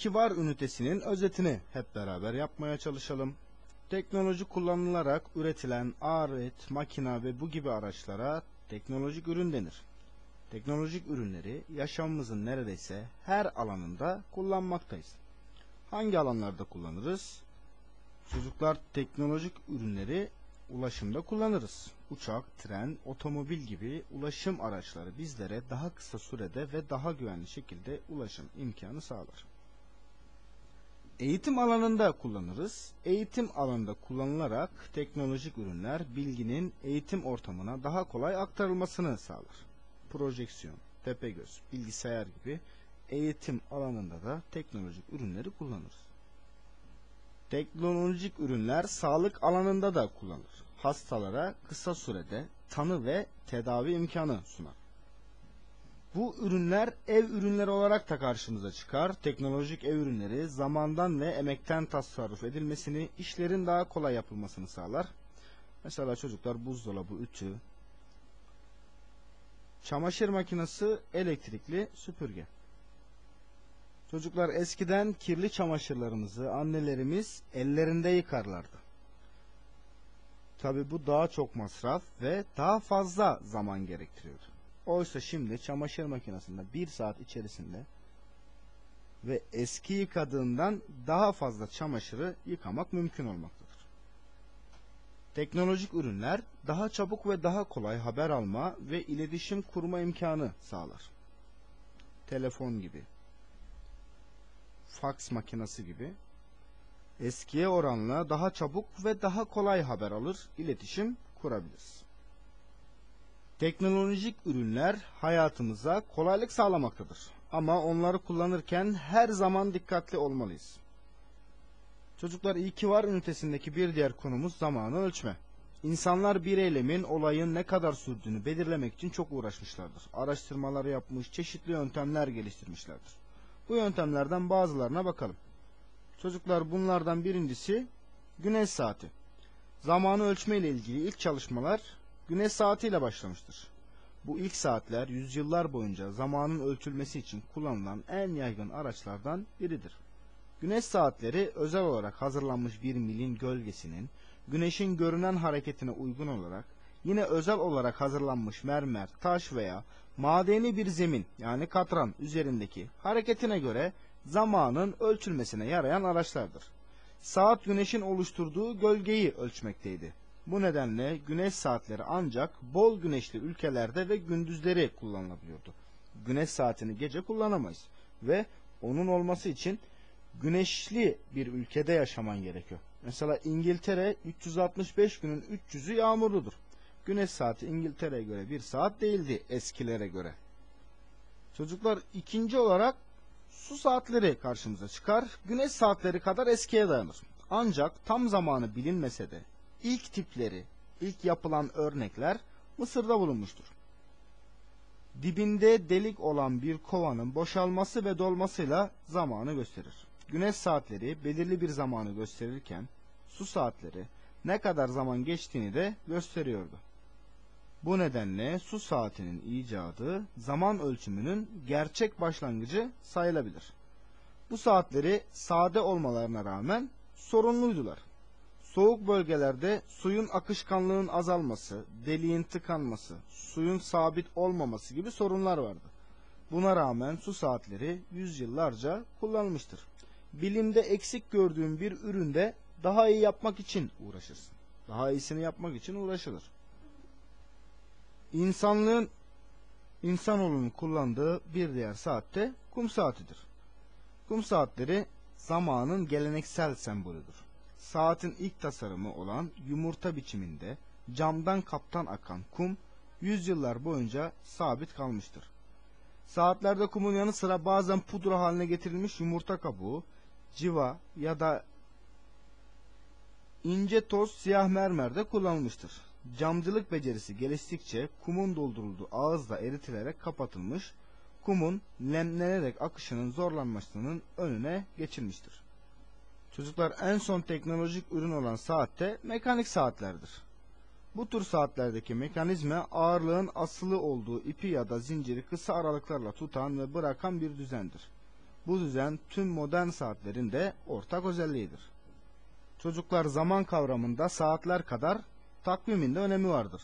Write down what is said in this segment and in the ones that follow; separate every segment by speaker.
Speaker 1: ki var ünitesinin özetini hep beraber yapmaya çalışalım. Teknoloji kullanılarak üretilen alet, makina ve bu gibi araçlara teknolojik ürün denir. Teknolojik ürünleri yaşamımızın neredeyse her alanında kullanmaktayız. Hangi alanlarda kullanırız? Çocuklar teknolojik ürünleri ulaşımda kullanırız. Uçak, tren, otomobil gibi ulaşım araçları bizlere daha kısa sürede ve daha güvenli şekilde ulaşım imkanı sağlar. Eğitim alanında kullanırız. Eğitim alanında kullanılarak teknolojik ürünler bilginin eğitim ortamına daha kolay aktarılmasını sağlar. Projeksiyon, tepegöz, bilgisayar gibi eğitim alanında da teknolojik ürünleri kullanırız. Teknolojik ürünler sağlık alanında da kullanılır. Hastalara kısa sürede tanı ve tedavi imkanı sunar. Bu ürünler ev ürünleri olarak da karşımıza çıkar. Teknolojik ev ürünleri zamandan ve emekten tasarruf edilmesini, işlerin daha kolay yapılmasını sağlar. Mesela çocuklar buzdolabı, ütü, çamaşır makinesi, elektrikli süpürge. Çocuklar eskiden kirli çamaşırlarımızı annelerimiz ellerinde yıkarlardı. Tabi bu daha çok masraf ve daha fazla zaman gerektiriyordu. Oysa şimdi çamaşır makinesinde bir saat içerisinde ve eski yıkadığından daha fazla çamaşırı yıkamak mümkün olmaktadır. Teknolojik ürünler daha çabuk ve daha kolay haber alma ve iletişim kurma imkanı sağlar. Telefon gibi, faks makinesi gibi eskiye oranla daha çabuk ve daha kolay haber alır, iletişim kurabiliriz. Teknolojik ürünler hayatımıza kolaylık sağlamaktadır. Ama onları kullanırken her zaman dikkatli olmalıyız. Çocuklar iyi ki var ünitesindeki bir diğer konumuz zamanı ölçme. İnsanlar bir eylemin, olayın ne kadar sürdüğünü belirlemek için çok uğraşmışlardır. Araştırmalar yapmış, çeşitli yöntemler geliştirmişlerdir. Bu yöntemlerden bazılarına bakalım. Çocuklar bunlardan birincisi güneş saati. Zamanı ölçme ile ilgili ilk çalışmalar güneş saatiyle başlamıştır. Bu ilk saatler yüzyıllar boyunca zamanın ölçülmesi için kullanılan en yaygın araçlardan biridir. Güneş saatleri özel olarak hazırlanmış bir milin gölgesinin güneşin görünen hareketine uygun olarak yine özel olarak hazırlanmış mermer, taş veya madeni bir zemin yani katran üzerindeki hareketine göre zamanın ölçülmesine yarayan araçlardır. Saat güneşin oluşturduğu gölgeyi ölçmekteydi. Bu nedenle güneş saatleri ancak bol güneşli ülkelerde ve gündüzleri kullanılabiliyordu. Güneş saatini gece kullanamayız ve onun olması için güneşli bir ülkede yaşaman gerekiyor. Mesela İngiltere 365 günün 300'ü yağmurludur. Güneş saati İngiltere'ye göre bir saat değildi eskilere göre. Çocuklar ikinci olarak su saatleri karşımıza çıkar. Güneş saatleri kadar eskiye dayanır. Ancak tam zamanı bilinmese de ilk tipleri, ilk yapılan örnekler Mısır'da bulunmuştur. Dibinde delik olan bir kovanın boşalması ve dolmasıyla zamanı gösterir. Güneş saatleri belirli bir zamanı gösterirken su saatleri ne kadar zaman geçtiğini de gösteriyordu. Bu nedenle su saatinin icadı zaman ölçümünün gerçek başlangıcı sayılabilir. Bu saatleri sade olmalarına rağmen sorunluydular. Soğuk bölgelerde suyun akışkanlığın azalması, deliğin tıkanması, suyun sabit olmaması gibi sorunlar vardı. Buna rağmen su saatleri yüzyıllarca kullanılmıştır. Bilimde eksik gördüğün bir üründe daha iyi yapmak için uğraşırsın. Daha iyisini yapmak için uğraşılır. İnsanlığın insanoğlunun kullandığı bir diğer saatte kum saatidir. Kum saatleri zamanın geleneksel sembolüdür. Saatin ilk tasarımı olan yumurta biçiminde camdan kaptan akan kum yüzyıllar boyunca sabit kalmıştır. Saatlerde kumun yanı sıra bazen pudra haline getirilmiş yumurta kabuğu, civa ya da ince toz siyah mermer de kullanılmıştır. Camcılık becerisi geliştikçe kumun doldurulduğu ağızla eritilerek kapatılmış, kumun nemlenerek akışının zorlanmasının önüne geçilmiştir. Çocuklar en son teknolojik ürün olan saatte mekanik saatlerdir. Bu tür saatlerdeki mekanizma ağırlığın asılı olduğu ipi ya da zinciri kısa aralıklarla tutan ve bırakan bir düzendir. Bu düzen tüm modern saatlerin de ortak özelliğidir. Çocuklar zaman kavramında saatler kadar takvimin de önemi vardır.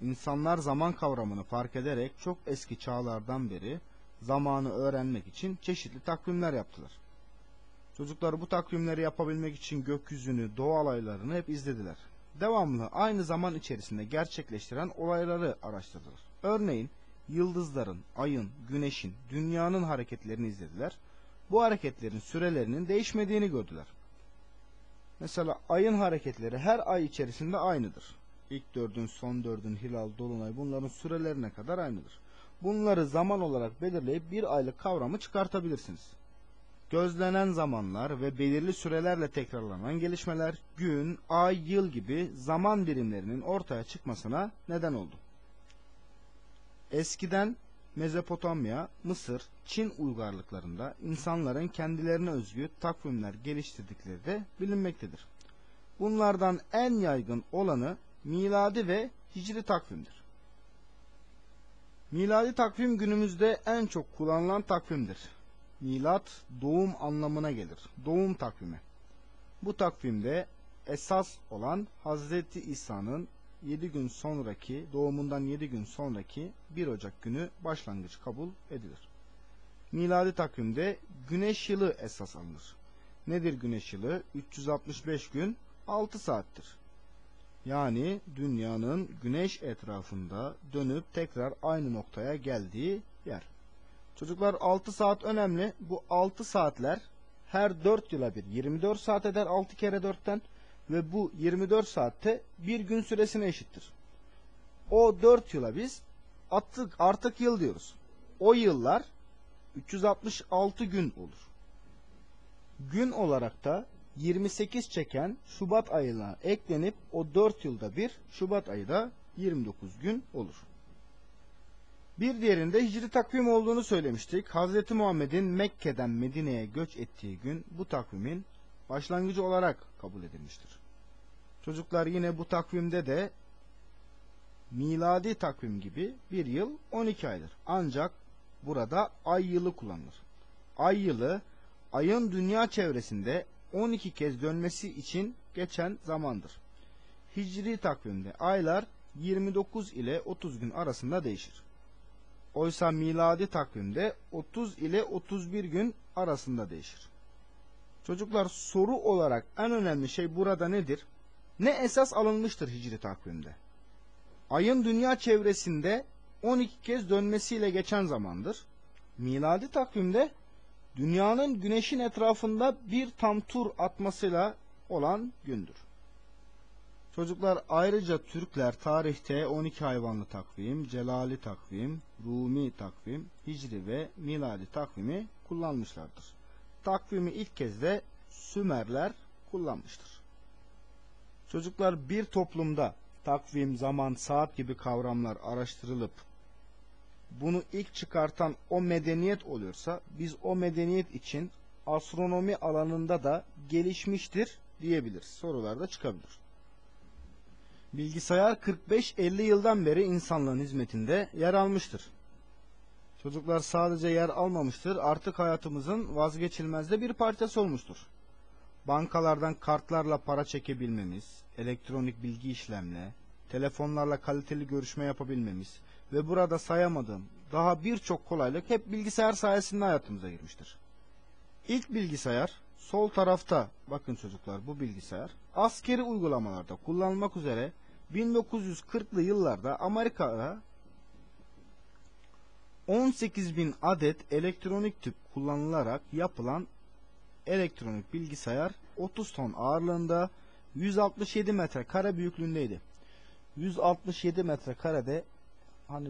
Speaker 1: İnsanlar zaman kavramını fark ederek çok eski çağlardan beri zamanı öğrenmek için çeşitli takvimler yaptılar. Çocuklar bu takvimleri yapabilmek için gökyüzünü, doğa olaylarını hep izlediler. Devamlı aynı zaman içerisinde gerçekleştiren olayları araştırdılar. Örneğin yıldızların, ayın, güneşin, dünyanın hareketlerini izlediler. Bu hareketlerin sürelerinin değişmediğini gördüler. Mesela ayın hareketleri her ay içerisinde aynıdır. İlk dördün, son dördün, hilal, dolunay bunların sürelerine kadar aynıdır. Bunları zaman olarak belirleyip bir aylık kavramı çıkartabilirsiniz. Gözlenen zamanlar ve belirli sürelerle tekrarlanan gelişmeler gün, ay, yıl gibi zaman birimlerinin ortaya çıkmasına neden oldu. Eskiden Mezopotamya, Mısır, Çin uygarlıklarında insanların kendilerine özgü takvimler geliştirdikleri de bilinmektedir. Bunlardan en yaygın olanı miladi ve hicri takvimdir. Miladi takvim günümüzde en çok kullanılan takvimdir. Milat doğum anlamına gelir. Doğum takvimi. Bu takvimde esas olan Hazreti İsa'nın 7 gün sonraki doğumundan 7 gün sonraki 1 Ocak günü başlangıç kabul edilir. Miladi takvimde güneş yılı esas alınır. Nedir güneş yılı? 365 gün 6 saattir. Yani dünyanın güneş etrafında dönüp tekrar aynı noktaya geldiği yer. Çocuklar 6 saat önemli. Bu 6 saatler her 4 yıla bir 24 saat eder 6 kere 4'ten ve bu 24 saatte bir gün süresine eşittir. O 4 yıla biz artık, artık yıl diyoruz. O yıllar 366 gün olur. Gün olarak da 28 çeken Şubat ayına eklenip o 4 yılda bir Şubat ayı da 29 gün olur. Bir diğerinde hicri takvim olduğunu söylemiştik. Hz. Muhammed'in Mekke'den Medine'ye göç ettiği gün bu takvimin başlangıcı olarak kabul edilmiştir. Çocuklar yine bu takvimde de miladi takvim gibi bir yıl 12 aydır. Ancak burada ay yılı kullanılır. Ay yılı ayın dünya çevresinde 12 kez dönmesi için geçen zamandır. Hicri takvimde aylar 29 ile 30 gün arasında değişir. Oysa miladi takvimde 30 ile 31 gün arasında değişir. Çocuklar soru olarak en önemli şey burada nedir? Ne esas alınmıştır hicri takvimde? Ayın dünya çevresinde 12 kez dönmesiyle geçen zamandır. Miladi takvimde dünyanın güneşin etrafında bir tam tur atmasıyla olan gündür. Çocuklar ayrıca Türkler tarihte 12 hayvanlı takvim, celali takvim, Rumi takvim, hicri ve miladi takvimi kullanmışlardır. Takvimi ilk kez de Sümerler kullanmıştır. Çocuklar bir toplumda takvim, zaman, saat gibi kavramlar araştırılıp bunu ilk çıkartan o medeniyet oluyorsa biz o medeniyet için astronomi alanında da gelişmiştir diyebiliriz. Sorularda çıkabilir. Bilgisayar 45-50 yıldan beri insanlığın hizmetinde yer almıştır. Çocuklar sadece yer almamıştır, artık hayatımızın vazgeçilmez de bir parçası olmuştur. Bankalardan kartlarla para çekebilmemiz, elektronik bilgi işlemle, telefonlarla kaliteli görüşme yapabilmemiz ve burada sayamadığım daha birçok kolaylık hep bilgisayar sayesinde hayatımıza girmiştir. İlk bilgisayar sol tarafta bakın çocuklar bu bilgisayar askeri uygulamalarda kullanılmak üzere 1940'lı yıllarda Amerika'da 18 bin adet elektronik tüp kullanılarak yapılan elektronik bilgisayar 30 ton ağırlığında 167 metre kare büyüklüğündeydi. 167 metre karede hani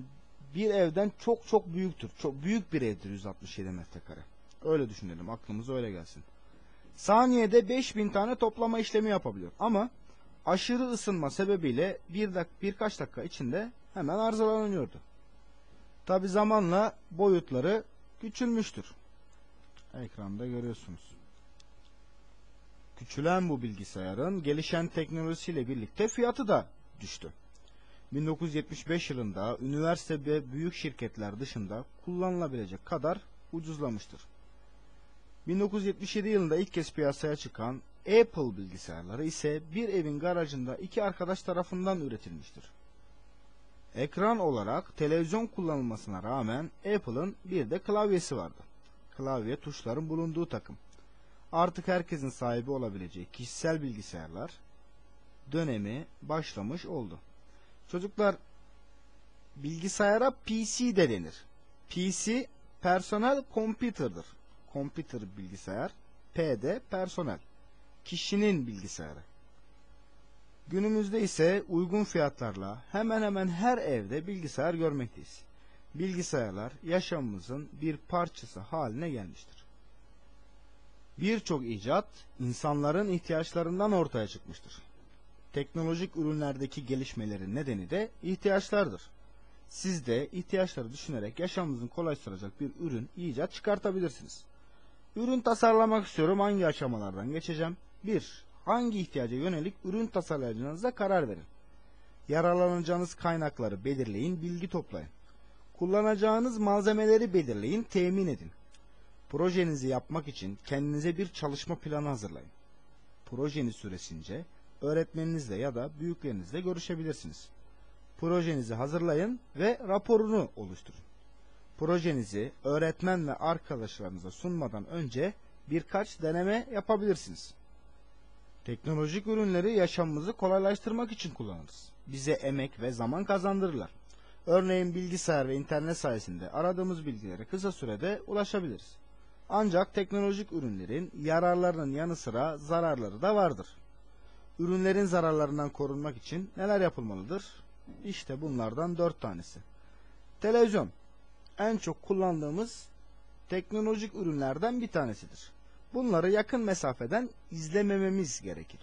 Speaker 1: bir evden çok çok büyüktür. Çok büyük bir evdir 167 metrekare. Öyle düşünelim. Aklımıza öyle gelsin. Saniyede 5000 tane toplama işlemi yapabiliyor. Ama aşırı ısınma sebebiyle bir dak birkaç dakika içinde hemen arızalanıyordu. Tabi zamanla boyutları küçülmüştür. Ekranda görüyorsunuz. Küçülen bu bilgisayarın gelişen teknolojisiyle birlikte fiyatı da düştü. 1975 yılında üniversite ve büyük şirketler dışında kullanılabilecek kadar ucuzlamıştır. 1977 yılında ilk kez piyasaya çıkan Apple bilgisayarları ise bir evin garajında iki arkadaş tarafından üretilmiştir. Ekran olarak televizyon kullanılmasına rağmen Apple'ın bir de klavyesi vardı. Klavye tuşların bulunduğu takım. Artık herkesin sahibi olabileceği kişisel bilgisayarlar dönemi başlamış oldu. Çocuklar bilgisayara PC de denir. PC personel computer'dır. Computer bilgisayar, P de personel. Kişinin bilgisayarı. Günümüzde ise uygun fiyatlarla hemen hemen her evde bilgisayar görmekteyiz. Bilgisayarlar yaşamımızın bir parçası haline gelmiştir. Birçok icat insanların ihtiyaçlarından ortaya çıkmıştır. Teknolojik ürünlerdeki gelişmelerin nedeni de ihtiyaçlardır. Siz de ihtiyaçları düşünerek yaşamınızı kolaylaştıracak bir ürün, icat çıkartabilirsiniz. Ürün tasarlamak istiyorum. Hangi aşamalardan geçeceğim? 1. Hangi ihtiyaca yönelik ürün tasarlayacağınıza karar verin. Yararlanacağınız kaynakları belirleyin, bilgi toplayın. Kullanacağınız malzemeleri belirleyin, temin edin. Projenizi yapmak için kendinize bir çalışma planı hazırlayın. Projeniz süresince öğretmeninizle ya da büyüklerinizle görüşebilirsiniz. Projenizi hazırlayın ve raporunu oluşturun. Projenizi öğretmen ve arkadaşlarınıza sunmadan önce birkaç deneme yapabilirsiniz. Teknolojik ürünleri yaşamımızı kolaylaştırmak için kullanırız. Bize emek ve zaman kazandırırlar. Örneğin bilgisayar ve internet sayesinde aradığımız bilgilere kısa sürede ulaşabiliriz. Ancak teknolojik ürünlerin yararlarının yanı sıra zararları da vardır. Ürünlerin zararlarından korunmak için neler yapılmalıdır? İşte bunlardan dört tanesi. Televizyon en çok kullandığımız teknolojik ürünlerden bir tanesidir. Bunları yakın mesafeden izlemememiz gerekir.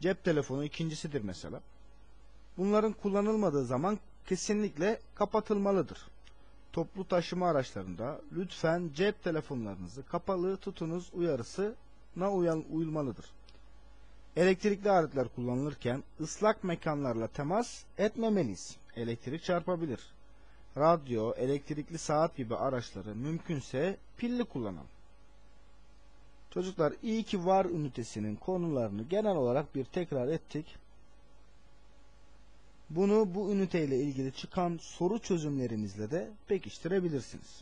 Speaker 1: Cep telefonu ikincisidir mesela. Bunların kullanılmadığı zaman kesinlikle kapatılmalıdır. Toplu taşıma araçlarında lütfen cep telefonlarınızı kapalı tutunuz uyarısına uyulmalıdır. Elektrikli aletler kullanılırken ıslak mekanlarla temas etmemeliyiz. Elektrik çarpabilir. Radyo, elektrikli saat gibi araçları mümkünse pilli kullanalım. Çocuklar iyi ki var ünitesinin konularını genel olarak bir tekrar ettik. Bunu bu üniteyle ilgili çıkan soru çözümlerinizle de pekiştirebilirsiniz.